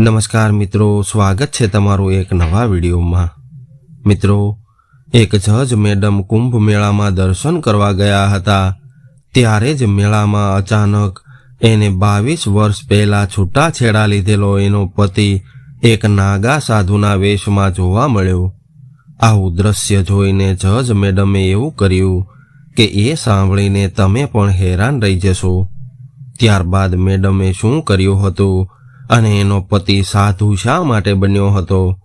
નમસ્કાર મિત્રો, સ્વાગત છે તમારું એક નવા વિડીયોમાં. મિત્રો, એક જજ મેડમ કુંભ મેળામાં દર્શન કરવા ગયા હતા. ત્યારે જ મેળામાં અચાનક એને બાવીસ વર્ષ પહેલા છૂટાછેડા લીધેલો એનો પતિ એક નાગા સાધુના વેશમાં જોવા મળ્યો. આવું દ્રશ્ય જોઈને જજ મેડમે એવું કર્યું કે એ સાંભળીને તમે પણ હેરાન રહી જશો. ત્યારબાદ મેડમે શું કર્યું હતું? અને એનો પતિ સાધુ શા માટે બન્યો હતો?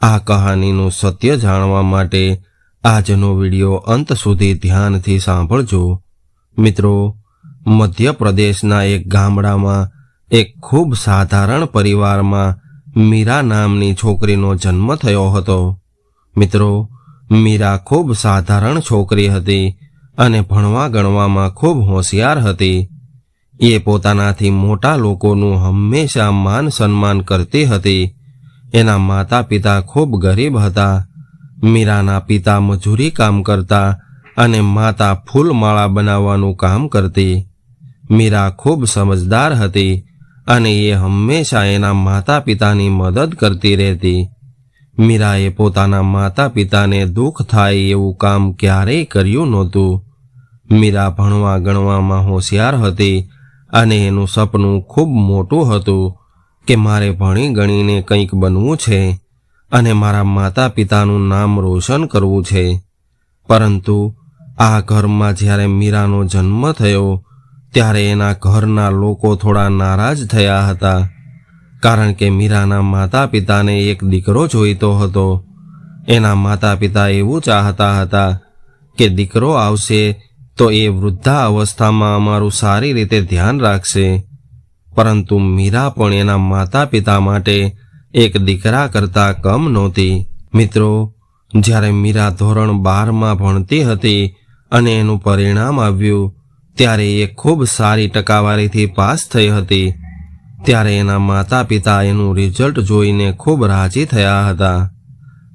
આ કહાનીનું સત્ય જાણવા માટે આજનો વિડિયો અંત સુધી ધ્યાનથી સાંભળજો. મિત્રો, મધ્યપ્રદેશના એક ગામડામાં એક ખૂબ સાધારણ પરિવારમાં મીરા નામની છોકરીનો જન્મ થયો હતો. મિત્રો, મીરા ખૂબ સાધારણ છોકરી હતી અને ભણવા ગણવામાં ખૂબ હોશિયાર હતી. એ પોતાનાથી મોટા લોકોનું હંમેશા માન સન્માન કરતી હતી. એના માતા પિતા ખૂબ ગરીબ હતા. મીરાના પિતા મજૂરી કામ કરતા અને માતા ફૂલમાળા બનાવવાનું કામ કરતી. મીરા ખૂબ સમજદાર હતી અને એ હંમેશા એના માતા પિતાની મદદ કરતી રહેતી. મીરાએ પોતાના માતા પિતાને દુઃખ થાય એવું કામ ક્યારેય કર્યું નહોતું. મીરા ભણવા ગણવામાં હોશિયાર હતી અને એનું સપનું ખૂબ મોટું હતું કે મારે ભણી ગણીને કંઈક બનવું છે અને મારા માતા પિતાનું નામ રોશન કરવું છે. પરંતુ આ ઘરમાં જ્યારે મીરાનો જન્મ થયો, ત્યારે એના ઘરના લોકો થોડા નારાજ થયા હતા. કારણ કે મીરાના માતા પિતાને એક દીકરો જોઈતો હતો. એના માતા પિતા એવું ચાહતા હતા કે દીકરો આવશે તો એ વૃદ્ધા અવસ્થામાં અમારું સારી રીતે ધ્યાન રાખશે. પરંતુ મીરા પણ એના માતા પિતા માટે એક દીકરા કરતાં કમ નહોતી. મિત્રો, જ્યારે મીરા ધોરણ બારમાં ભણતી હતી અને એનું પરિણામ આવ્યું, ત્યારે એ ખૂબ સારી ટકાવારીથી પાસ થઈ હતી. ત્યારે એના માતા પિતા એનું રિઝલ્ટ જોઈને ખૂબ રાજી થયા હતા.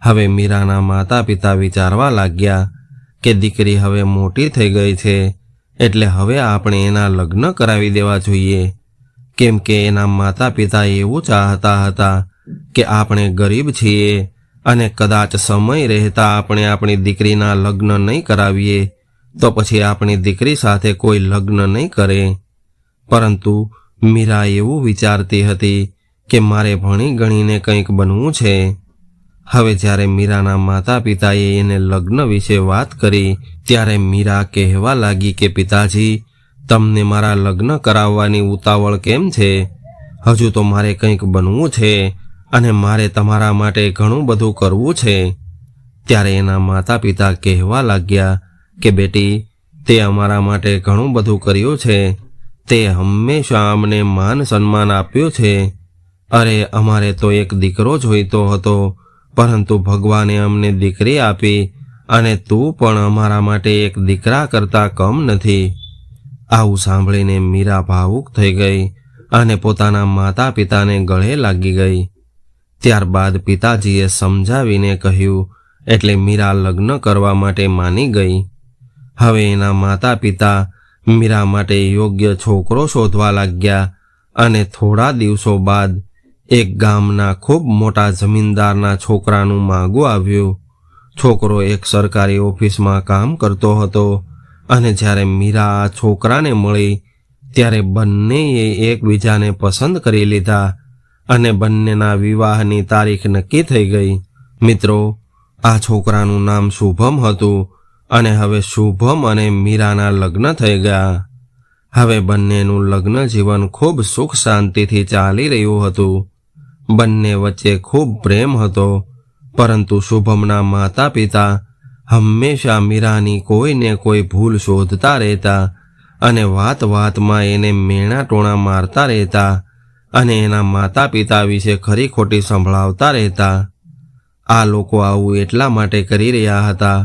હવે મીરાના માતા પિતા વિચારવા લાગ્યા કે દીકરી હવે મોટી થઈ ગઈ છે, એટલે હવે આપણે એના લગ્ન કરાવી દેવા જોઈએ. કેમ કે એના માતા પિતા એવું ચાહતા હતા કે આપણે ગરીબ છીએ અને કદાચ સમય રહેતા આપણે આપણી દીકરીના લગ્ન નહીં કરાવીએ, તો પછી આપણી દીકરી સાથે કોઈ લગ્ન નહીં કરે. પરંતુ મીરા એવું વિચારતી હતી કે મારે ભણી ગણીને કંઈક બનવું છે. હવે જ્યારે મીરાના માતા પિતાએ એને લગ્ન વિશે વાત કરી, ત્યારે મીરા કહેવા લાગી કે, પિતાજી, તમને મારા લગ્ન કરાવવાની ઉતાવળ કેમ છે? હજુ તો મારે કંઈક બનવું છે અને મારે તમારા માટે ઘણું બધું કરવું છે. ત્યારે એના માતા પિતા કહેવા લાગ્યા કે, બેટી, તે અમારા માટે ઘણું બધું કર્યું છે. તે હંમેશા અમને માન સન્માન આપ્યું છે. અરે, અમારે તો એક દીકરો જોઈતો હતો. પરંતુ ભગવાને અમને દીકરી આપી અને તું પણ અમારા માટે એક દીકરા કરતાં કમ નથી. આવું સાંભળીને મીરા ભાવુક થઈ ગઈ અને પોતાના માતા પિતાને ગળે લાગી ગઈ. ત્યારબાદ પિતાજીએ સમજાવીને કહ્યું, એટલે મીરા લગ્ન કરવા માટે માની ગઈ. હવે એના માતા પિતા મીરા માટે યોગ્ય છોકરો શોધવા લાગ્યા અને થોડા દિવસો બાદ એક ગામના ખૂબ મોટા જમીનદારના છોકરાનું માગું આવ્યું. છોકરો એક સરકારી ઓફિસમાં કામ કરતો હતો અને જ્યારે મીરા આ છોકરાને મળી, ત્યારે બંનેએ એકબીજાને પસંદ કરી લીધા અને બંનેના વિવાહની તારીખ નક્કી થઈ ગઈ. મિત્રો, આ છોકરાનું નામ શુભમ હતું અને હવે શુભમ અને મીરાના લગ્ન થઈ ગયા. હવે બંનેનું લગ્ન જીવન ખૂબ સુખ શાંતિથી ચાલી રહ્યું હતું. બંને વચ્ચે ખૂબ પ્રેમ હતો, પરંતુ શુભમના માતા પિતા હંમેશા મીરાની કોઈને કોઈ ભૂલ શોધતા રહેતા અને વાત વાતમાં એને મેણા ટોણા મારતા રહેતા અને એના માતા પિતા વિશે ખરી ખોટી સંભળાવતા રહેતા. આ લોકો આવું એટલા માટે કરી રહ્યા હતા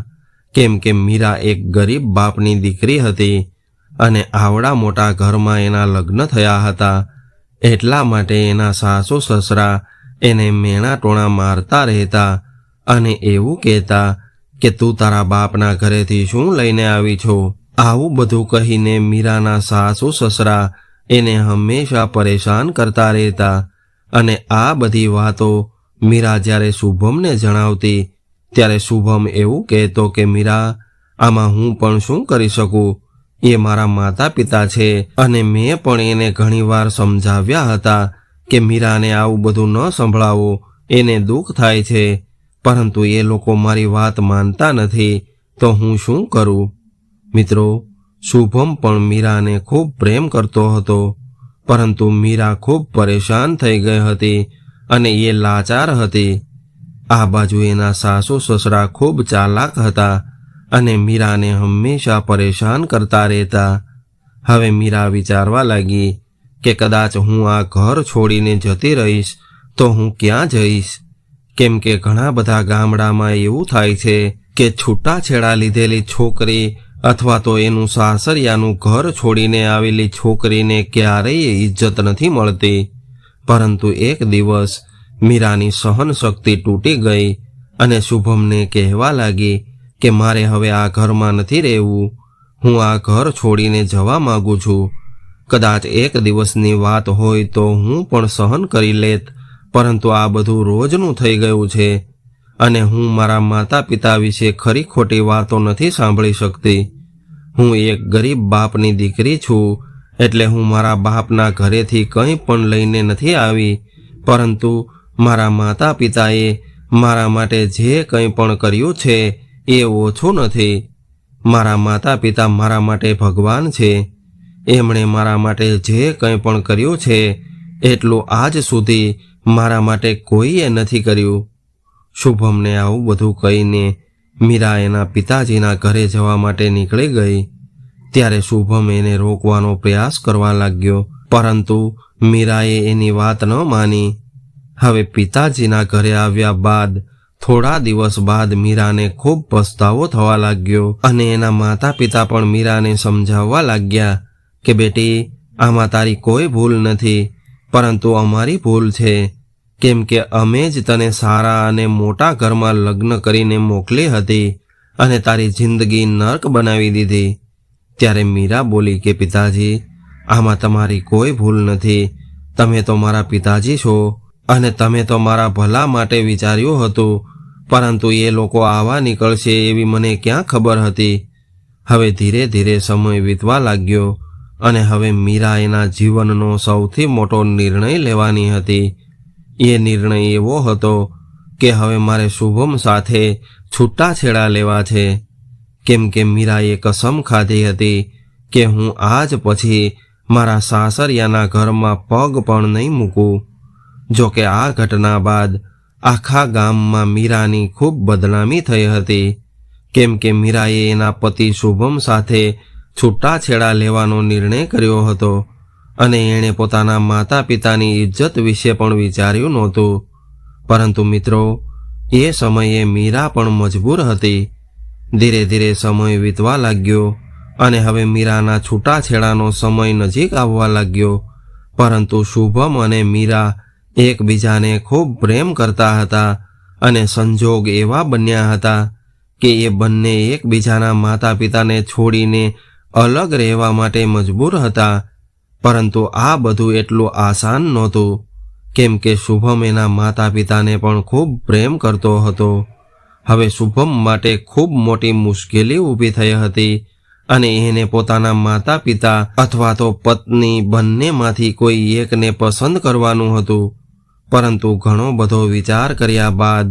કેમ કે મીરા એક ગરીબ બાપની દીકરી હતી અને આવડા મોટા ઘરમાં એના લગ્ન થયા હતા એટલા માટે એના સાસુ સસરા એને મેણા ટોણા મારતા રહેતા અને એવું કહેતા કે, તું તારા બાપના ઘરેથી શું લઈને આવી છો? આવું બધું કહીને મીરાના સાસુ સસરા એને હંમેશા પરેશાન કરતા રહેતા અને આ બધી વાતો મીરા જ્યારે શુભમને જણાવતી, ત્યારે શુભમ એવું કહેતો કે, મીરા, આમાં હું પણ શું કરી શકું? એ મારા માતા પિતા છે અને મેં પણ એને ઘણીવાર સમજાવ્યા હતા કે મીરાને આવું બધું ન સંભળાવો, એને દુઃખ થાય છે. પરંતુ એ લોકો મારી વાત માનતા નથી, તો હું શું કરું? મિત્રો, શુભમ પણ મીરાને ખૂબ પ્રેમ કરતો હતો, પરંતુ મીરા ખૂબ પરેશાન થઈ ગઈ હતી અને એ લાચાર હતી. આ બાજુ એના સાસુ સસરા ખૂબ ચાલાક હતા અને મીરાને હંમેશા પરેશાન કરતા રહેતા. હવે મીરા વિચારવા લાગી કે કદાચ હું આ ઘર છોડીને જતી રહીશ તો હું ક્યાં જઈશ? કેમ કે ઘણા બધા ગામડામાં એવું થાય છે કે છૂટાછેડા લીધેલી છોકરી અથવા તો એનું સાસરિયાનું ઘર છોડીને આવેલી છોકરીને ક્યારેય ઇજ્જત નથી મળતી. પરંતુ એક દિવસ મીરાની સહન શક્તિ તૂટી ગઈ અને શુભમને કહેવા લાગી કે મારે હવે આ ઘરમાં નથી રહેવું. હું આ ઘર છોડીને જવા માંગુ છું. કદાચ એક દિવસની વાત હોય તો હું પણ સહન કરી લેત, પરંતુ આ બધું રોજનું થઈ ગયું છે અને હું મારા માતા પિતા વિશે ખરી ખોટી વાતો નથી સાંભળી શકતી. હું એક ગરીબ બાપની દીકરી છું, એટલે હું મારા બાપના ઘરેથી કંઈ પણ લઈને નથી આવી, પરંતુ મારા માતા પિતાએ મારા માટે જે કંઈ પણ કર્યું છે એ ઓછું નથી. મારા માતા પિતા મારા માટે ભગવાન છે. એમણે મારા માટે જે કંઈ પણ કર્યું છે, એટલું આજ સુધી મારા માટે કોઈએ નથી કર્યું. શુભમને આવું બધું કહીને મીરા એના પિતાજીના ઘરે જવા માટે નીકળી ગઈ. ત્યારે શુભમ એને રોકવાનો પ્રયાસ કરવા લાગ્યો, પરંતુ મીરાએ એની વાત ન માની. હવે પિતાજીના ઘરે આવ્યા બાદ થોડા દિવસ બાદ મીરાને ખૂબ પસ્તાવો થવા લાગ્યો અને એના માતા પિતા પણ મીરાને સમજાવવા લાગ્યા કે બેટી, આમાં તારી કોઈ ભૂલ નથી, પરંતુ અમારી ભૂલ છે. કેમ કે અમે જ તને સારા અને મોટા ઘરમાં લગ્ન કરીને મોકલી હતી અને તારી જિંદગી નર્ક બનાવી દીધી. ત્યારે મીરા બોલી કે, પિતાજી, આમાં તમારી કોઈ ભૂલ નથી. તમે તો મારા પિતાજી છો અને તમે તો મારા ભલા માટે વિચાર્યું હતું. પરંતુ એ લોકો આવા નીકળશે એવી મને ક્યાં ખબર હતી? હવે ધીરે ધીરે સમય વીતવા લાગ્યો અને હવે મીરા એના જીવનનો સૌથી મોટો નિર્ણય લેવાની હતી. એ નિર્ણય એવો હતો કે હવે મારે શુભમ સાથે છૂટાછેડા લેવા છે. કેમ કે મીરાએ કસમ ખાધી હતી કે હું આજ પછી મારા સાસરિયાના ઘરમાં પગ પણ નહીં મૂકું. જો કે આ ઘટના બાદ આખા ગામમાં મીરાની ખૂબ બદનામી થઈ હતી. કેમ કે મીરાએ એના પતિ શુભમ સાથે છૂટાછેડા લેવાનો નિર્ણય કર્યો હતો અને એણે પોતાના માતા પિતાની ઇજ્જત વિશે પણ વિચાર્યું નહોતું. પરંતુ મિત્રો, એ સમયે મીરા પણ મજબૂર હતી. ધીરે ધીરે સમય વીતવા લાગ્યો અને હવે મીરાના છૂટાછેડાનો સમય નજીક આવવા લાગ્યો. પરંતુ શુભમ અને મીરા એકબીજાને ખૂબ પ્રેમ કરતા હતા અને સંજોગ એવા બન્યા હતા કે એ બંને એકબીજાના માતા પિતાને છોડીને અલગ રહેવા માટે મજબૂર હતા. પરંતુ આ બધું એટલું આસાન નહોતું, કેમ કે શુભમ એના માતા પિતાને પણ ખૂબ પ્રેમ કરતો હતો. હવે શુભમ માટે ખૂબ મોટી મુશ્કેલી ઊભી થઈ હતી અને એને પોતાના માતા પિતા અથવા તો પત્ની બંનેમાંથી કોઈ એકને પસંદ કરવાનું હતું. પરંતુ ઘણો બધો વિચાર કર્યા બાદ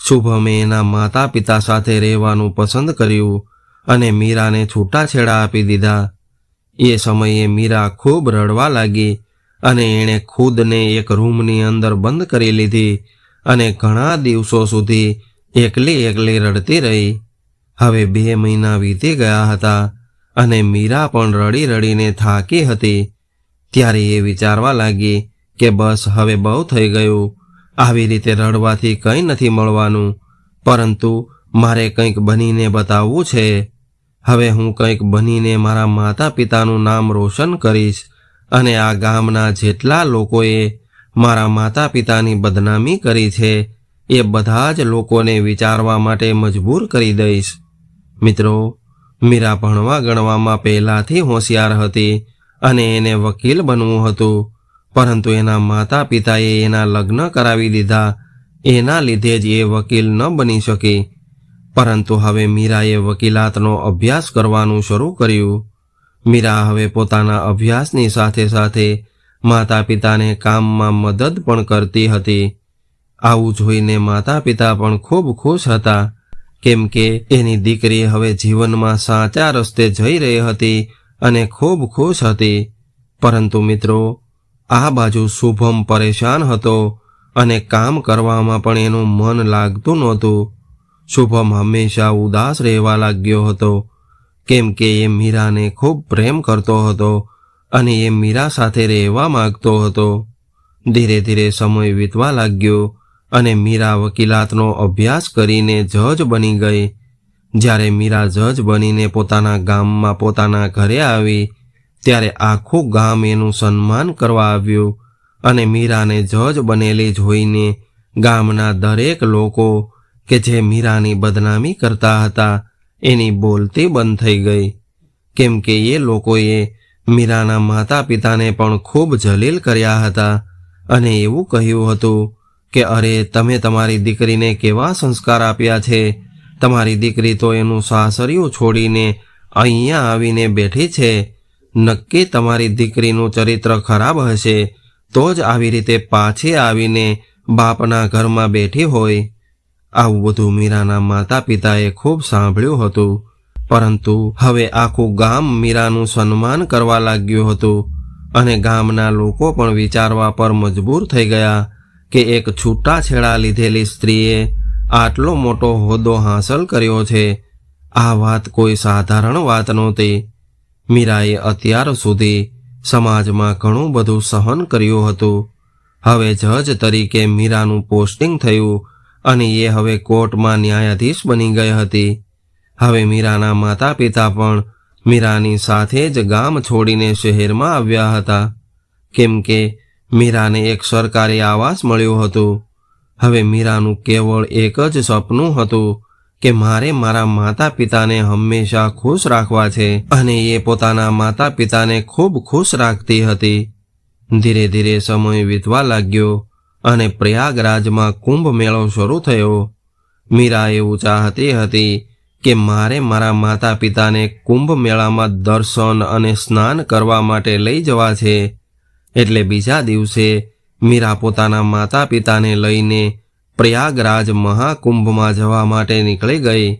શુભમે એના માતા પિતા સાથે રહેવાનું પસંદ કર્યું અને મીરાને છૂટાછેડા આપી દીધા. એ સમયે મીરા ખૂબ રડવા લાગી અને એણે ખુદને એક રૂમની અંદર બંધ કરી લીધી અને ઘણા દિવસો સુધી એકલી એકલી રડતી રહી. હવે બે મહિના વીતી ગયા હતા અને મીરા પણ રડી રડીને થાકી હતી. ત્યારે એ વિચારવા લાગી કે બસ હવે બહુ થઈ ગયું. આવી રીતે રડવાથી કંઈ નથી મળવાનું. પરંતુ મારે કંઈક બનીને બતાવવું છે. હવે હું કંઈક બનીને મારા માતા પિતાનું નામ રોશન કરીશ અને આ ગામના જેટલા લોકોએ મારા માતા પિતાની બદનામી કરી છે, એ બધા જ લોકોને વિચારવા માટે મજબૂર કરી દઈશ. મિત્રો, મીરા ભણવા ગણવામાં પહેલાંથી હોશિયાર હતી અને એને વકીલ બનવું હતું. પરંતુ એના માતા પિતાએ એના લગ્ન કરાવી દીધા. એના લીધે જ એ વકીલ ન બની શકી. પરંતુ હવે મીરાએ વકીલાતનો અભ્યાસ કરવાનું શરૂ કર્યું. મીરા હવે પોતાના અભ્યાસની સાથે સાથે માતા પિતાને કામમાં મદદ પણ કરતી હતી. આવું જોઈને માતા પિતા પણ ખૂબ ખુશ હતા. કેમ કે એની દીકરી હવે જીવનમાં સાચા રસ્તે જઈ રહી હતી અને ખૂબ ખુશ હતી. પરંતુ મિત્રો આ બાજુ શુભમ પરેશાન હતો અને કામ કરવામાં પણ એનું મન લાગતું નહોતું. શુભમ હંમેશા ઉદાસ રહેવા લાગ્યો હતો, કેમ કે એ મીરાને ખૂબ પ્રેમ કરતો હતો અને એ મીરા સાથે રહેવા માંગતો હતો. ધીરે ધીરે સમય વીતવા લાગ્યો અને મીરા વકીલાતનો અભ્યાસ કરીને જજ બની ગઈ. જ્યારે મીરા જજ બનીને પોતાના ગામમાં પોતાના ઘરે આવી ત્યારે આખું ગામ એનું સન્માન કરવા આવ્યું અને મીરાને જજ બનેલી જોઈને ગામના દરેક લોકો કે જે મીરાની બદનામી કરતા હતા, એની બોલતી બંધ થઈ ગઈ. કેમ કે એ લોકોએ મીરાના માતા પિતાને પણ ખૂબ જલીલ કર્યા હતા અને એવું કહ્યું હતું કે, અરે, તમે તમારી દીકરીને કેવા સંસ્કાર આપ્યા છે? તમારી દીકરી તો એનું સાસરિયું છોડીને અહીંયા આવીને બેઠી છે. નક્કી તમારી દીકરીનું ચરિત્ર ખરાબ હશે, તો જ આવી રીતે પાછી આવીને બાપના ઘરમાં બેઠી હોય. આવું બધું મીરાના માતા પિતાએ ખૂબ સાંભળ્યું હતું. પરંતુ હવે આખું ગામ મીરાનું સન્માન કરવા લાગ્યું હતું અને ગામના લોકો પણ વિચારવા પર મજબૂર થઈ ગયા કે એક છૂટાછેડા લીધેલી સ્ત્રીએ આટલો મોટો હોદ્દો હાંસલ કર્યો છે. આ વાત કોઈ સાધારણ વાત નહોતી. મીરાએ અત્યાર સુધી સમાજમાં ઘણું બધું સહન કર્યું હતું. હવે જજ તરીકે મીરાનું પોસ્ટિંગ થયું અને એ હવે કોર્ટમાં ન્યાયાધીશ બની ગઈ હતી. હવે મીરાના માતા પિતા પણ મીરાની સાથે જ ગામ છોડીને શહેરમાં આવ્યા હતા. કેમ કે મીરાને એક સરકારી આવાસ મળ્યું હતું. હવે મીરાનું કેવળ એક જ સપનું હતું કે મારે મારા માતા પિતાને હંમેશા ખુશ રાખવા છે અને એ પોતાના માતા પિતાને ખૂબ ખુશ રાખતી હતી. ધીરે ધીરે સમય વીતવા લાગ્યો અને પ્રયાગરાજમાં કુંભ મેળો શરૂ થયો. મીરા એવું ચાહતી હતી કે મારે મારા માતા પિતાને કુંભ મેળામાં દર્શન અને સ્નાન કરવા માટે લઈ જવા છે. એટલે બીજા દિવસે મીરા પોતાના માતા પિતાને લઈને પ્રયાગરાજ મહાકુંભમાં જવા માટે નીકળી ગઈ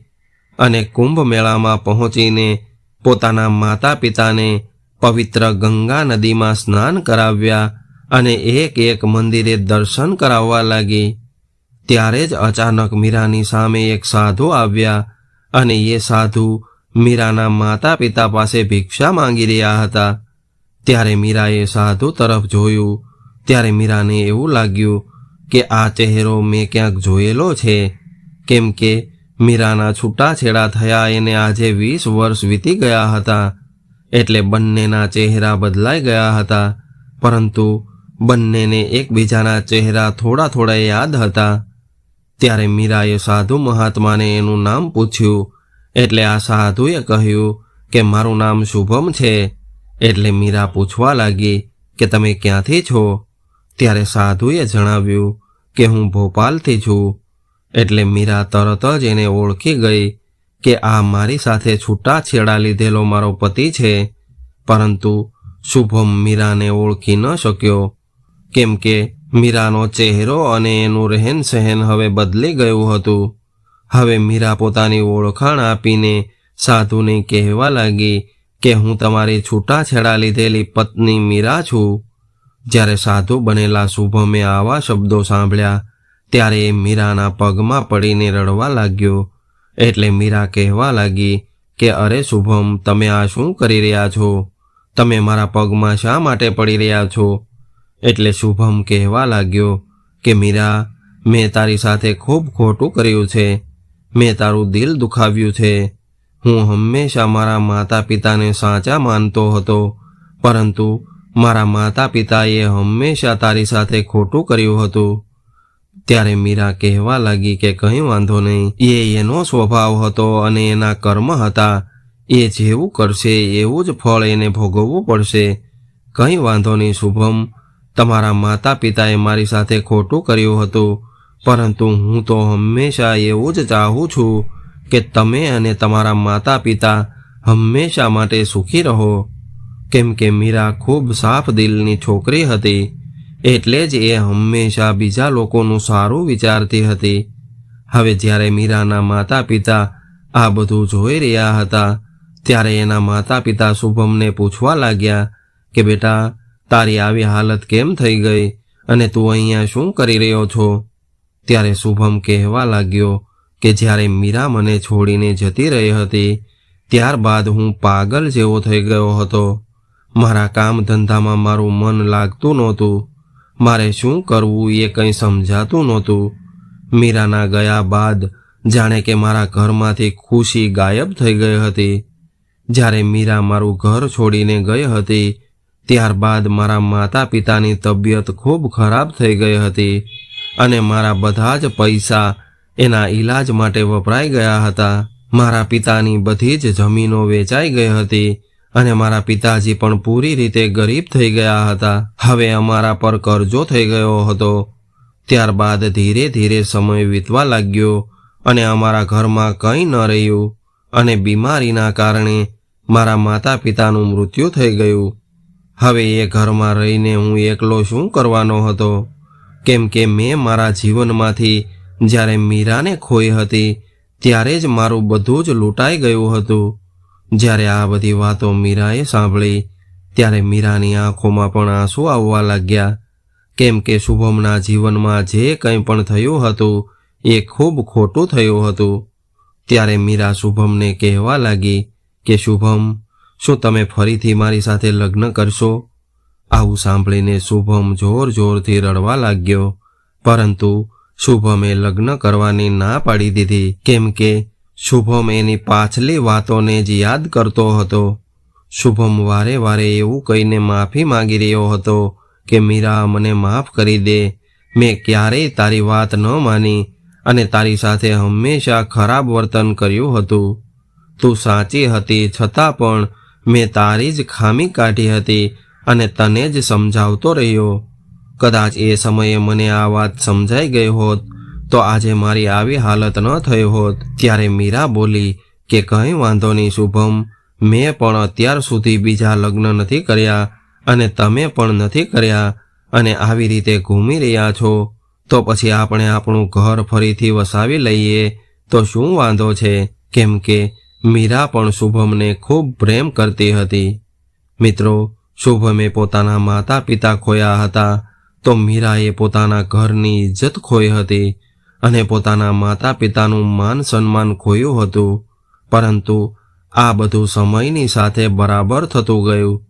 અને કુંભ મેળામાં પહોંચીને પોતાના માતા પિતાને પવિત્ર ગંગા નદીમાં સ્નાન કરાવ્યા અને એક એક મંદિરે દર્શન કરાવવા લાગી. ત્યારે જ અચાનક મીરાની સામે એક સાધુ આવ્યા અને એ સાધુ મીરાના માતા પિતા પાસે ભિક્ષા માંગી રહ્યા હતા. ત્યારે મીરાએ સાધુ તરફ જોયું. ત્યારે મીરાને એવું લાગ્યું કે આ ચહેરો મેં ક્યાંક જોયેલો છે? કેમ કે મીરાના છૂટાછેડા થયા એને આજે વીસ વર્ષ વીતી ગયા હતા. એટલે બંનેના ચહેરા બદલાઈ ગયા હતા. પરંતુ બંનેને એકબીજાના ચહેરા થોડા થોડા યાદ હતા. ત્યારે મીરાએ સાધુ મહાત્માને એનું નામ પૂછ્યું. એટલે આ સાધુએ કહ્યું કે મારું નામ શુભમ છે. એટલે મીરા પૂછવા લાગી કે તમે ક્યાંથી છો? ત્યારે સાધુએ જણાવ્યું કે હું ભોપાલથી છું, એટલે મીરા તરત જ એને ઓળખી ગઈ કે આ મારી સાથે છૂટાછેડા લીધેલો મારો પતિ છે. પરંતુ શુભમ મીરાને ઓળખી ન શક્યો, કેમ કે મીરાનો ચહેરો અને એનું રહેન સહેન હવે બદલી ગયું હતું. હવે મીરા પોતાની ઓળખાણ આપીને સાધુને કહેવા લાગી કે હું તમારી છૂટાછેડા લીધેલી પત્ની મીરા છું. જ્યારે સાધુ બનેલા શુભમે આવા શબ્દો સાંભળ્યા, ત્યારે એ મીરાના પગમાં પડીને રડવા લાગ્યો. એટલે મીરા કહેવા લાગી કે, અરે શુભમ, તમે આ શું કરી રહ્યા છો? તમે મારા પગમાં શા માટે પડી રહ્યા છો? એટલે શુભમ કહેવા લાગ્યો કે, મીરા, મેં તારી સાથે ખૂબ ખોટું કર્યું છે. મેં તારું દિલ દુખાવ્યું છે. હું હંમેશા મારા માતા પિતાને સાચા માનતો હતો, પરંતુ મારા માતા પિતાએ હંમેશા તારી સાથે ખોટું કર્યું હતું. ત્યારે મીરા કહેવા લાગી કે કંઈ વાંધો નહીં. એ એનો સ્વભાવ હતો અને એના કર્મ હતા. એ જેવું કરશે એવું જ ફળ એને ભોગવવું પડશે. કંઈ વાંધો નહીં, શુભમ. તમારા માતા પિતાએ મારી સાથે ખોટું કર્યું હતું. પરંતુ હું તો હંમેશા એવું જ ચાહું છું કે તમે અને તમારા માતા પિતા હંમેશા માટે સુખી રહો. કેમ કે મીરા ખૂબ સાફ દિલની છોકરી હતી, એટલે જ એ હંમેશા બીજા લોકોનું સારું વિચારતી હતી. હવે જ્યારે મીરાના માતા પિતા આ બધું જોઈ રહ્યા હતા, ત્યારે એના માતા પિતા શુભમને પૂછવા લાગ્યા કે, બેટા, તારી આવી હાલત કેમ થઈ ગઈ? અને તું અહીંયા શું કરી રહ્યો છો? ત્યારે શુભમ કહેવા લાગ્યો કે, જ્યારે મીરા મને છોડીને જતી રહી હતી, ત્યારબાદ હું પાગલ જેવો થઈ ગયો હતો. મારા કામ ધંધામાં મારું મન લાગતું નહોતું. મારે શું કરવું એ કંઈ સમજાતું નહોતું. મીરાના ગયા બાદ જાણે કે મારા ઘરમાંથી ખુશી ગાયબ થઈ ગઈ હતી. જ્યારે મીરા મારું ઘર છોડીને ગઈ હતી, ત્યારબાદ મારા માતા પિતાની તબિયત ખૂબ ખરાબ થઈ ગઈ હતી અને મારા બધા જ પૈસા એના ઈલાજ માટે વપરાઈ ગયા હતા. મારા પિતાની બધી જ જમીનો વેચાઈ ગઈ હતી. અને મારા પિતાજી પણ પૂરી રીતે ગરીબ થઈ ગયા હતા. હવે અમારા પર કરજો થઈ ગયો હતો. ત્યારબાદ ધીરે ધીરે સમય વીતવા લાગ્યો અને અમારા ઘરમાં કંઈ ન રહ્યું અને બીમારીના કારણે મારા માતા પિતાનું મૃત્યુ થઈ ગયું. હવે એ ઘરમાં રહીને હું એકલો શું કરવાનો હતો? કેમ કે મેં મારા જીવનમાંથી જ્યારે મીરાને ખોઈ હતી, ત્યારે જ મારું બધું જ લૂંટાઈ ગયું હતું. જ્યારે આ બધી વાતો મીરાએ સાંભળી, ત્યારે મીરાની આંખોમાં પણ આંસુ આવવા લાગ્યા. કેમ કે શુભમના જીવનમાં જે કંઈ પણ થયું હતું, એ ખૂબ ખોટું થયું હતું. ત્યારે મીરા શુભમને કહેવા લાગી કે, શુભમ, શું તમે ફરીથી મારી સાથે લગ્ન કરશો? આવું સાંભળીને શુભમ જોર જોરથી રડવા લાગ્યો. પરંતુ શુભમે લગ્ન કરવાની ના પાડી દીધી. કેમ કે શુભમ એની પાછલી વાતોને જ યાદ કરતો હતો. શુભમ વારે વારે એવું કહીને માફી માંગી રહ્યો હતો કે, મીરા, મને માફ કરી દે. મેં ક્યારેય તારી વાત ન માની અને તારી સાથે હંમેશા ખરાબ વર્તન કર્યું હતું. તું સાચી હતી, છતાં પણ મેં તારી જ ખામી કાઢી હતી અને તને જ સમજાવતો રહ્યો. કદાચ એ સમયે મને આ વાત સમજાઈ ગઈ હોત તો આજે મારી આવી હાલત ન થઈ હોત ત્યારે મીરા બોલી કે કંઈ વાંધો નહીં શુભમ, મેં પણ અત્યાર સુધી બીજા લગ્ન નથી કર્યા અને તમે પણ નથી કર્યા અને આવી રીતે ઘૂમી રહ્યા છો, તો પછી આપણે આપણું ઘર ફરીથી વસાવી લઈએ, તો શું વાંધો છે? કેમ કે મીરા પણ શુભમને ખૂબ પ્રેમ કરતી હતી. મિત્રો, શુભમે પોતાના માતા પિતા ખોયા હતા, તો મીરાએ પોતાના ઘરની ઇજ્જત ખોઈ હતી. અને પોતાના માતા પિતાનું માન સન્માન ખોયું હતું. પરંતુ આ બધું સમયની સાથે બરાબર થતું ગયું.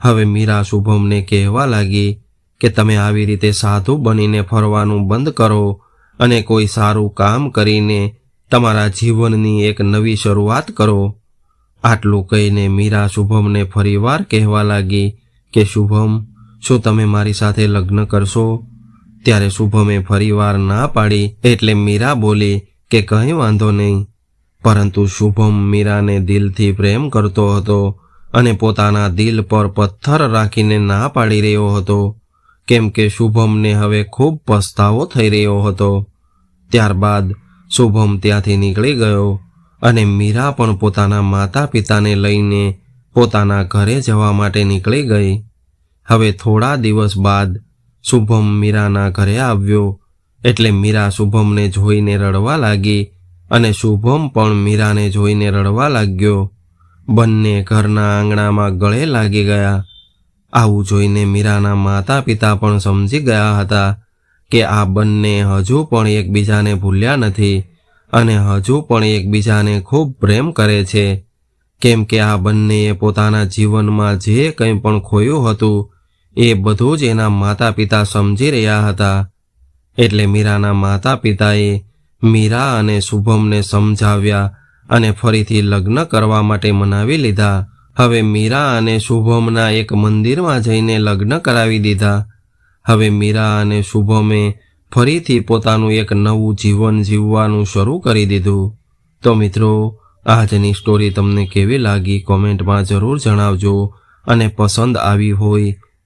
હવે મીરા શુભમને કહેવા લાગી કે તમે આવી રીતે સાધુ બનીને ફરવાનું બંધ કરો અને કોઈ સારું કામ કરીને તમારા જીવનની એક નવી શરૂઆત કરો. આટલું કહીને મીરા શુભમને ફરીવાર કહેવા લાગી કે, શુભમ, શું તમે મારી સાથે લગ્ન કરશો? ત્યારે શુભમે ફરીવાર ના પાડી એટલે મીરા બોલી કે કંઈ વાંધો નહીં. પરંતુ શુભમ મીરાને દિલથી પ્રેમ કરતો હતો અને પોતાના દિલ પર પથ્થર રાખીને ના પાડી રહ્યો હતો. કેમ કે શુભમને હવે ખૂબ પસ્તાવો થઈ રહ્યો હતો. ત્યારબાદ શુભમ ત્યાંથી નીકળી ગયો અને મીરા પણ પોતાના માતા પિતાને લઈને પોતાના ઘરે જવા માટે નીકળી ગઈ. હવે થોડા દિવસ બાદ શુભમ મીરાના ઘરે આવ્યો. એટલે મીરા શુભમને જોઈને રડવા લાગી અને શુભમ પણ મીરાને જોઈને રડવા લાગ્યો. બંને ઘરના આંગણામાં ગળે લાગી ગયા. આવું જોઈને મીરાના માતા પિતા પણ સમજી ગયા હતા કે આ બંને હજુ પણ એકબીજાને ભૂલ્યા નથી અને હજુ પણ એકબીજાને ખૂબ પ્રેમ કરે છે. કેમ કે આ બંનેએ પોતાના જીવનમાં જે કંઈ પણ ખોયું હતું એ બધું જ એના માતા પિતા સમજી રહ્યા હતા. એટલે મીરાના માતા પિતાએ મીરા અને શુભમને સમજાવ્યા અને ફરીથી લગ્ન કરવા માટે મનાવી લીધા. હવે મીરા અને શુભમના એક મંદિરમાં જઈને લગ્ન કરાવી દીધા. હવે મીરા અને શુભમે ફરીથી પોતાનું એક નવું જીવન જીવવાનું શરૂ કરી દીધું. તો મિત્રો, આજની સ્ટોરી તમને કેવી લાગી? કોમેન્ટમાં જરૂર જણાવજો. અને પસંદ આવી હોય